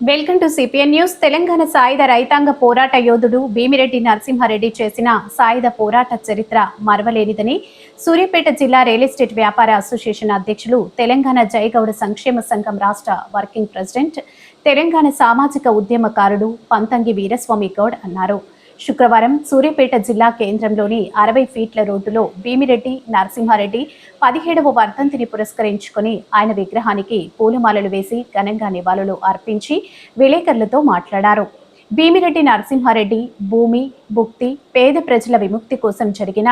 Welcome to CPN news Telangana సాయుధ రైతాంగ పోరాట యోధుడు భీమిరెడ్డి నరసింహారెడ్డి చేసిన సాయుధ పోరాట చరిత్ర మరవలేనిదని సూర్యాపేట జిల్లా రియల్ ఎస్టేట్ వ్యాపార అసోసియేషన్ అధ్యక్షులు తెలంగాణ జయగౌడ సంక్షేమ సంఘం రాష్ట్ర వర్కింగ్ ప్రెసిడెంట్ తెలంగాణ సామాజిక ఉద్యమకారుడు పంతంగి వీరస్వామి గౌడ్ అన్నారు. శుక్రవారం సూర్యాపేట జిల్లా కేంద్రంలోని అరవై ఫీట్ల రోడ్డులో భీమిరెడ్డి నరసింహారెడ్డి పదిహేడవ వర్ధంతిని పురస్కరించుకొని ఆయన విగ్రహానికి పూలమాలలు వేసి ఘనంగా నివాళులు అర్పించి విలేకరులతో మాట్లాడారు. భీమిరెడ్డి నరసింహారెడ్డి భూమి భుక్తి పేద ప్రజల విముక్తి కోసం జరిగిన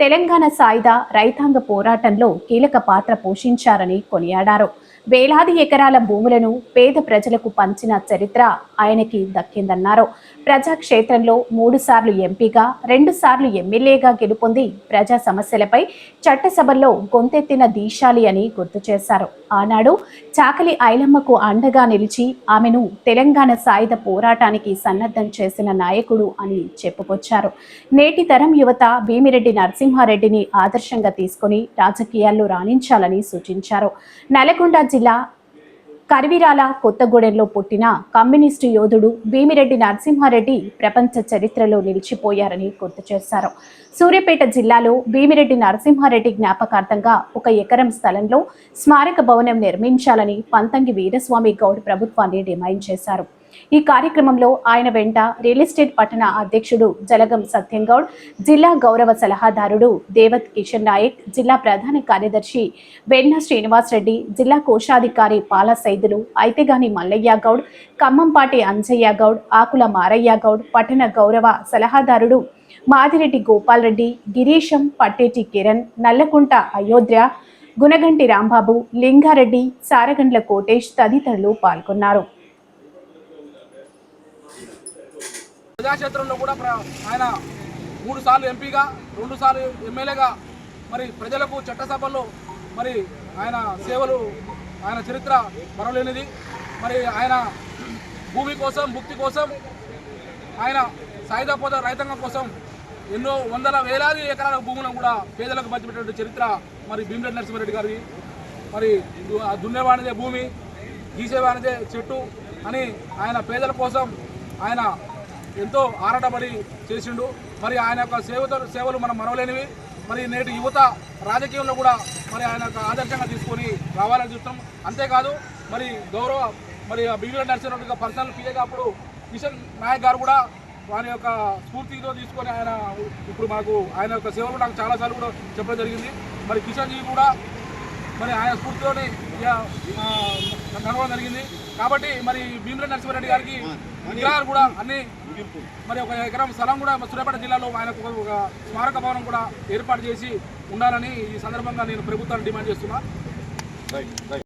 తెలంగాణ సాయుధ రైతాంగ పోరాటంలో కీలక పాత్ర పోషించారని కొనియాడారు. వేలాది ఎకరాల భూములను పేద ప్రజలకు పంచిన చరిత్ర ఆయనకి దక్కిందన్నారు. ప్రజాక్షేత్రంలో మూడుసార్లు ఎంపీగా రెండుసార్లు ఎమ్మెల్యేగా గెలుపొంది ప్రజా సమస్యలపై చట్టసభల్లో గొంతెత్తిన దీశాలి అని గుర్తు చేశారు. ఆనాడు చాకలి ఐలమ్మకు అండగా నిలిచి ఆమెను తెలంగాణ సాయుధ పోరాటానికి సన్నద్ధం చేసిన నాయకుడు అని చెప్పుకొచ్చారు. నేటి తరం యువత భీమిరెడ్డి నరసింహారెడ్డిని ఆదర్శంగా తీసుకొని రాజకీయాల్లో రాణించాలని సూచించారు. నల్గొండ జిల్లా కరివిరాల కొత్తగూడెంలో పుట్టిన కమ్యూనిస్టు యోధుడు భీమిరెడ్డి నరసింహారెడ్డి ప్రపంచ చరిత్రలో నిలిచిపోయారని గుర్తు చేశారు. సూర్యాపేట జిల్లాలో భీమిరెడ్డి నరసింహారెడ్డి జ్ఞాపకార్థంగా ఒక ఎకరం స్థలంలో స్మారక భవనం నిర్మించాలని పంతంగి వీరస్వామి గౌడ్ ప్రభుత్వాన్ని డిమాండ్ చేశారు. ఈ కార్యక్రమంలో ఆయన వెంట రియల్ ఎస్టేట్ పట్టణ అధ్యక్షుడు జలగం సత్యంగౌడ్ జిల్లా గౌరవ సలహాదారుడు దేవత్ కిషన్ నాయక్ జిల్లా ప్రధాన కార్యదర్శి వెన్న శ్రీనివాస్ రెడ్డి జిల్లా కోశాధికారి పాల సైదులు అయితేగాని మల్లయ్య గౌడ్ ఖమ్మంపాటి అంజయ్య గౌడ్ ఆకుల మారయ్య గౌడ్ పట్టణ గౌరవ సలహాదారుడు మాదిరెడ్డి గోపాల్ రెడ్డి గిరీశం పట్టేటి కిరణ్ నల్లకుంట అయోధ్య గుణగంటి రాంబాబు లింగారెడ్డి సారగండ్ల కోటేష్ తదితరులు పాల్గొన్నారు. ప్రజాక్షేత్రంలో కూడా ప్ర- ఆయన మూడు సార్లు ఎంపీగా రెండు సార్లు ఎమ్మెల్యేగా మరి ప్రజలకు చట్టసభల్లో మరి ఆయన సేవలు ఆయన చరిత్ర మరవలేనిది. మరి ఆయన భూమి కోసం ముక్తి కోసం ఆయన సాయుధ పోత రైతాంగం కోసం ఎన్నో వందల వేలాది ఎకరాల భూములను కూడా పేదలకు పంచిపెట్టినటువంటి చరిత్ర మరి భీమిరెడ్డి నరసింహారెడ్డి గారి మరి దు- దున్నేవానిదే భూమి గీసేవానిదే చెట్టు అని ఆయన పేదల కోసం ఆయన ఎంతో ఆరాటపడి చేసిండు. మరి ఆయన యొక్క సేవలు సేవలు మనం మరవలేనివి. మరి నేటి యువత రాజకీయంలో కూడా మరి ఆయన యొక్క ఆదర్శంగా తీసుకొని రావాలని చూస్తాం అంతేకాదు మరి గౌరవ మరి బీవీఆర్ నరసింహారెడ్డి పర్సనల్ పిఏగా అప్పుడు కిషన్ నాయక్ గారు కూడా వారి యొక్క స్ఫూర్తితో తీసుకొని ఆయన ఇప్పుడు మాకు ఆయన యొక్క సేవలు నాకు చాలాసార్లు కూడా చెప్పడం జరిగింది. మరి కిషన్జీ కూడా మరి ఆయన స్ఫూర్తితోటి నడవడం జరిగింది. కాబట్టి మరి భీమరెడ్డి నరసింహారెడ్డి గారికి విగ్రహాలు కూడా అన్ని మరి ఒక ఎకరం స్థలం కూడా సూర్యాపేట జిల్లాలో ఆయనకు ఒక- ఒక స్మారక భవనం కూడా ఏర్పాటు చేసి ఉండాలని ఈ సందర్భంగా నేను ప్రభుత్వాన్ని డిమాండ్ చేస్తున్నా.